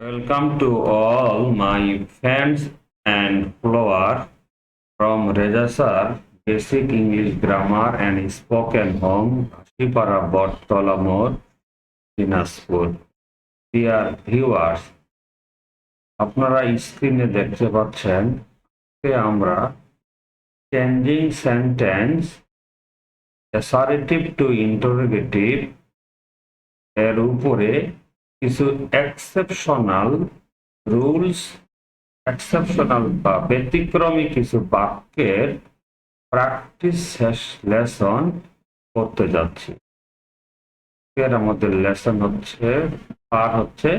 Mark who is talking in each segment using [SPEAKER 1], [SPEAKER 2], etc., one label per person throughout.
[SPEAKER 1] Welcome to all my friends and followers from Reza Sir, Basic English Grammar and Spoken Home, Shipara Bortolamor, Dinajpur dear viewers আপনারা স্ক্রিনে দেখতে পাচ্ছেন যে আমরা changing sentence assertive to interrogative এর উপরে কিছু এক্সেপশনাল রুলস এক্সেপশনাল বা ব্যতিক্রমী কিছু বাক্যের প্র্যাকটিস লেসন করতে যাচ্ছি। এর আমাদের লেসন হচ্ছে পার্ট হচ্ছে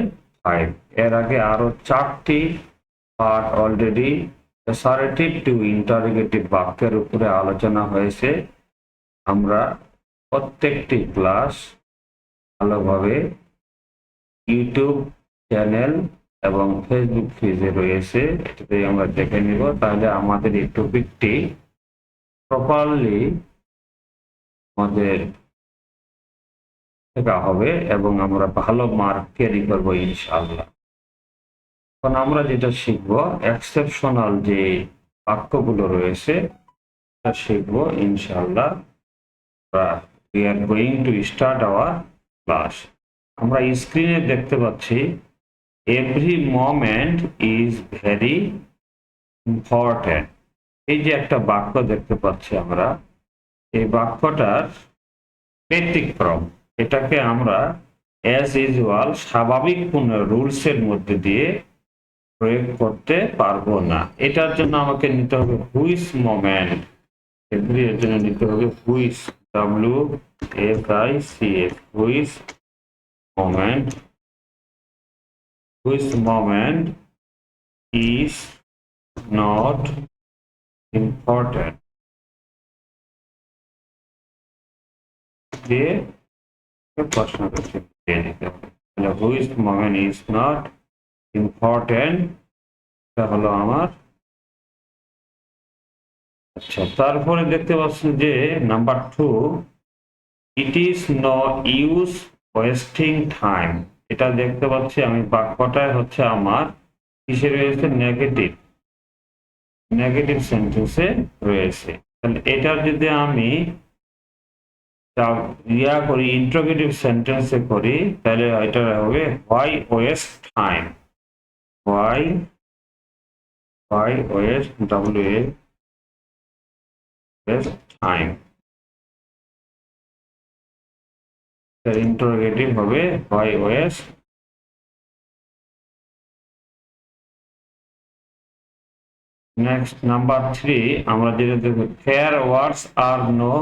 [SPEAKER 1] ফাইভ এর আগে আরও চারটি part already assertive to interrogative বাক্যের উপরে আলোচনা হয়েছে। আমরা প্রত্যেকটি ক্লাস ভালোভাবে ইউটিউব চ্যানেল এবং ফেসবুক পেজে রয়েছে এটাতে আমরা দেখে নিব। তাহলে আমাদের এই টপিকটি প্রপারলি আমাদের শেখা হবে এবং আমরা ভালো মার্ক ক্যারি করব ইনশাল্লাহ এখন আমরা যেটা শিখব এক্সেপশনাল যে বাক্যগুলো রয়েছে, সেটা শিখব ইনশাল্লাহ we are going to start our class আমরা স্ক্রিনে দেখতে পাচ্ছি every moment is very important এই যে একটা বাক্য দেখতে পাচ্ছি আমরা, এই বাক্যটার ব্যতিক্রম। এটাকে আমরা অ্যাজ ইউজুয়াল স্বাভাবিক কোন রুলস এর মধ্যে দিয়ে প্রয়োগ করতে পারব না। এটার জন্য আমাকে নিতে হবে হুইস মোমেন্ট এভরি এর জন্য নিতে হবে which W S I C S which moment. Which moment is not important. যে প্রশ্ন করছে which moment is not important এটা হলো আমার। আচ্ছা তারপরে দেখতে পাচ্ছেন যে number two it is no use wasting time এটা দেখতে পাচ্ছি আমি, বাক্যটায় হচ্ছে আমার, কিসে রয়েছে? নেগেটিভ নেগেটিভ সেন্টেন্সে রয়েছে। তাহলে এটার যদি আমি ইয়া করি ইন্ট্রোগেটিভ সেন্টেন্সে করি, তাহলে এটা হবে why waste time why why waste W A waste time interrogative হবে why waste next number three আমরা যেটা দেখব fair words are no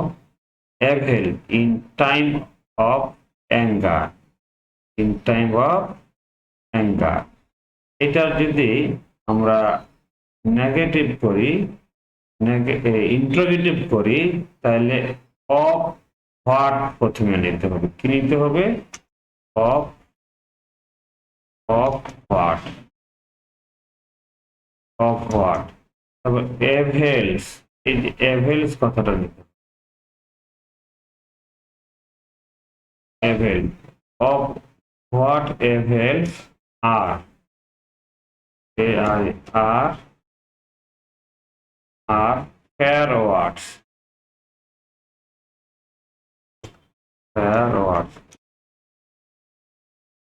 [SPEAKER 1] avail in time of anger in time of anger এটার যদি আমরা নেগেটিভ করি ইন্টারোগেটিভ করি, তাহলে অফ হোয়াট প্রথমে নিতে হবে। কি নিতে হবে? Of of what of what তারপর এভেলস। এই যে এভেলস কথাটা নিতে হবে। Avail of what avails R? A I R R fair words. terawatt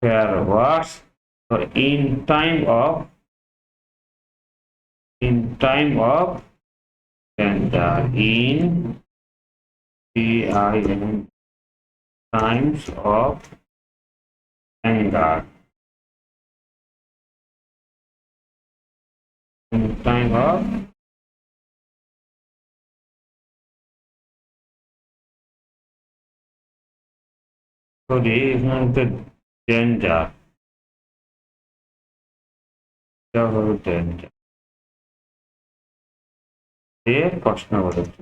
[SPEAKER 1] terawatts so in time of in time of and uh, in tin times of anger uh, in time of করি এখানে তো danger এটা হলো danger এ প্রশ্ন করেছে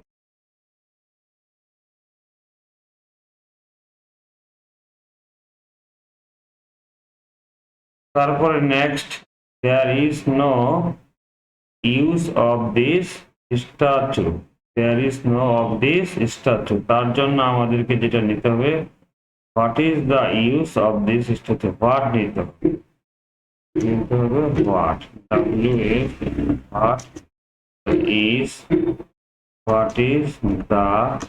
[SPEAKER 1] তারপরে next there is no use of this statue there is no of this statue তার জন্য আমাদেরকে যেটা নিতে হবে what is the use of this statue? What is the what? The use what is what is the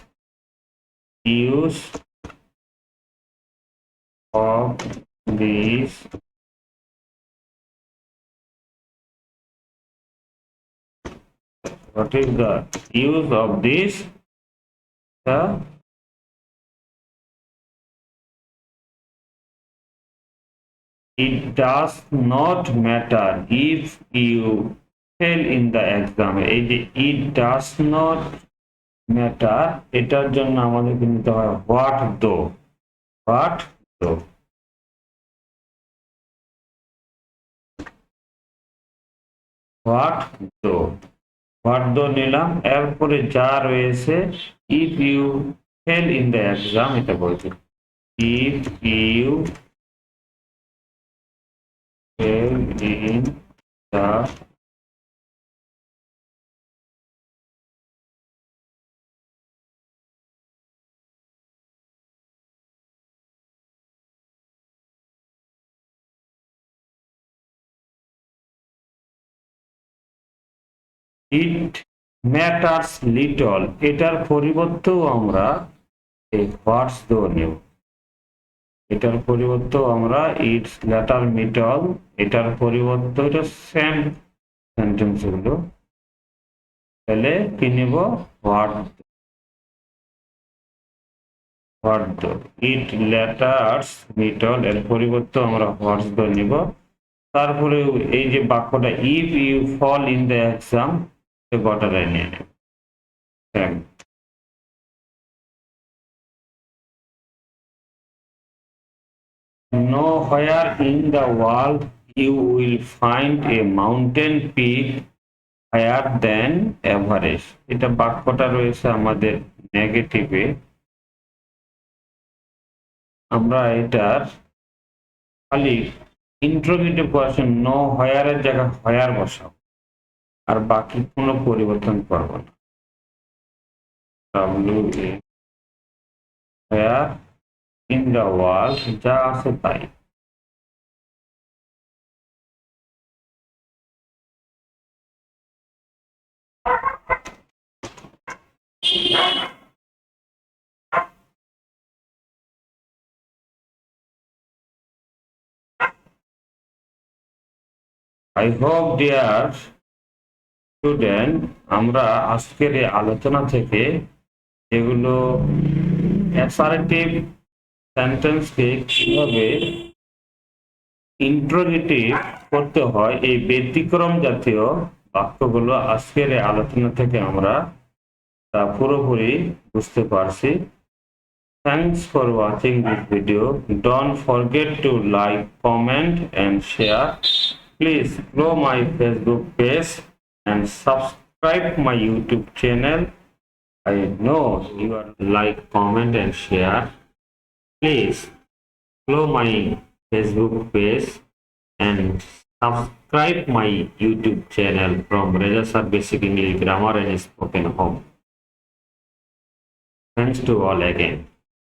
[SPEAKER 1] use of this what is the use of this the it does not matter if you fail in the exam it does not matter এটার জন্য আমাদেরকে নিতে হয় what though what though what though what though নিলাম এরপরে যা রয়েছে if you fail in the exam এটা বলছে if ইট ম্যাটার্স লিটল এটার পরিবর্তেও আমরা এই হোয়াটস দো নেব। এটার পরিবর্তেও আমরা ইটস লেটার মিটল এটার পরিবর্তে এটা সেম সেন্টেন্সগুলো তাহলে কি নিব? হোয়াট হোয়াট দো ইট মিটল এর পরিবর্তে আমরা হোয়াটস নিব। তারপরে এই যে বাক্যটা if you fall in the exam গোটাটাই নিয়ে নেব। Nowhere in the world you will find a mountain peak higher than Everest. এটা বাক্যটা রয়েছে আমাদের নেগেটিভে আমরা এটার খালি ইন্ট্রোগেটিভ কোয়েশ্চেন নো হয়ারের জায়গায় হয়ার বসাবো। আর বাকি কোনো পরিবর্তন করব না। ডাব্লিউ ইন যা আছে তাই। আই হোপ ডিয়ার স্টুডেন্ট আমরা আজকের এই আলোচনা থেকে এগুলো অ্যাসারেটিভ সেন্টেন্সকে কীভাবে ইন্ট্রোগেটিভ করতে হয় এই ব্যতিক্রম জাতীয় বাক্যগুলো আজকের এই আলোচনা থেকে আমরা তা পুরোপুরি বুঝতে পারছি। Thanks for watching this video Don't forget to like, comment and share please follow my Facebook page. And subscribe my YouTube channel. I know you are like, comment and share. Please follow my Facebook page and subscribe my YouTube channel from Sir Basic English Grammar and Spoken Home. Thanks to all again.